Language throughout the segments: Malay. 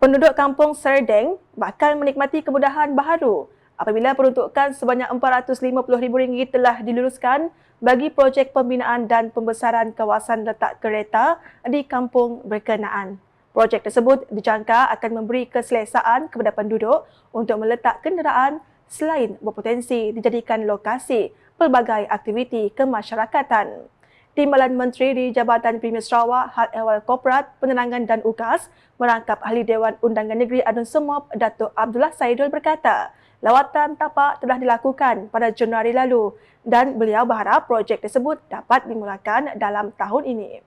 Penduduk kampung Serdeng bakal menikmati kemudahan baharu apabila peruntukan sebanyak RM450,000 telah diluluskan bagi projek pembinaan dan pembesaran kawasan letak kereta di kampung berkenaan. Projek tersebut dijangka akan memberi keselesaan kepada penduduk untuk meletak kenderaan selain berpotensi dijadikan lokasi pelbagai aktiviti kemasyarakatan. Timbalan Menteri di Jabatan Premier Sarawak Hal Ehwal Korporat Penerangan dan UGAS merangkap Ahli Dewan Undangan Negeri Adun Semop Datuk Abdullah Saidul berkata, lawatan tapak telah dilakukan pada Januari lalu dan beliau berharap projek tersebut dapat dimulakan dalam tahun ini.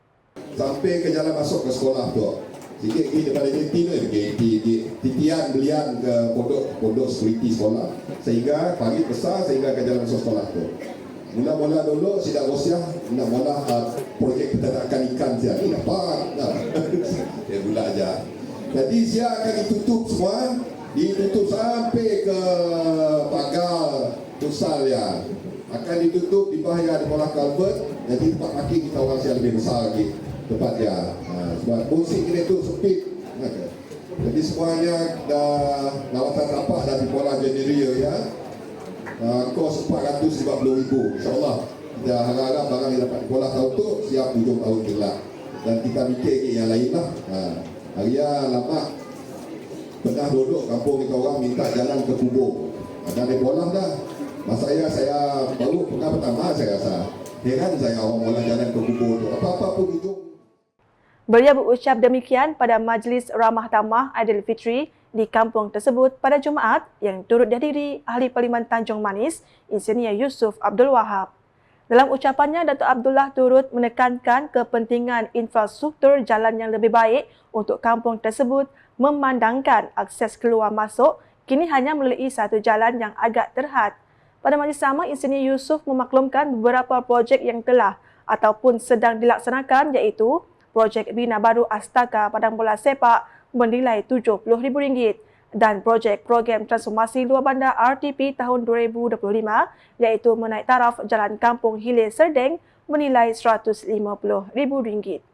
Sampai ke jalan masuk ke sekolah tu. Sikit lagi daripada JT JT, titian belian ke pondok, pondok security sekolah. Sehingga pagi besar sehingga ke jalan masuk sekolah tu. Mula-mula dulu Sidak Rosyah nak mula uh, projek peternakan ikan dia. Ini dapat. Dia gula aja. Jadi dia akan ditutup semua. Ditutup sampai ke pagar pusal ya. Akan ditutup di bahaya di bola kalbert. Jadi tempat parking kita orang yang lebih besar lagi. Tempat dia. Ha, sebab fungsi kita itu sempit. Jadi semuanya dah lawatan tapak dah di bola January ya uh, kos RM450,000. insyaAllah kita harap-harap barang yang dapat diolah tahun tu siap hujung tahun gelap. Dan kita mikir ke yang lain lah. Uh, Haria lama pernah duduk kampung kita orang minta jalan ke kubur. Ada uh, bola dah. Masa saya saya baru pernah pertama saya rasa. Heran saya orang mula jalan ke kubur tu. Apa-apa pun hujung. Beliau berucap demikian pada Majlis Ramah Tamah Aidilfitri di kampung tersebut pada Jumaat yang turut dihadiri Ahli Parlimen Tanjung Manis, Insinyur Yusuf Abdul Wahab. Dalam ucapannya, Datuk Abdullah turut menekankan kepentingan infrastruktur jalan yang lebih baik untuk kampung tersebut memandangkan akses keluar masuk kini hanya melalui satu jalan yang agak terhad. Pada majlis sama, Insinyur Yusuf memaklumkan beberapa projek yang telah ataupun sedang dilaksanakan iaitu projek Bina Baru Astaka Padang Bola Sepak bernilai RM70,000 dan projek program transformasi luar bandar RTP tahun 2025 iaitu menaik taraf Jalan Kampung Hilir Serdeng bernilai RM150,000.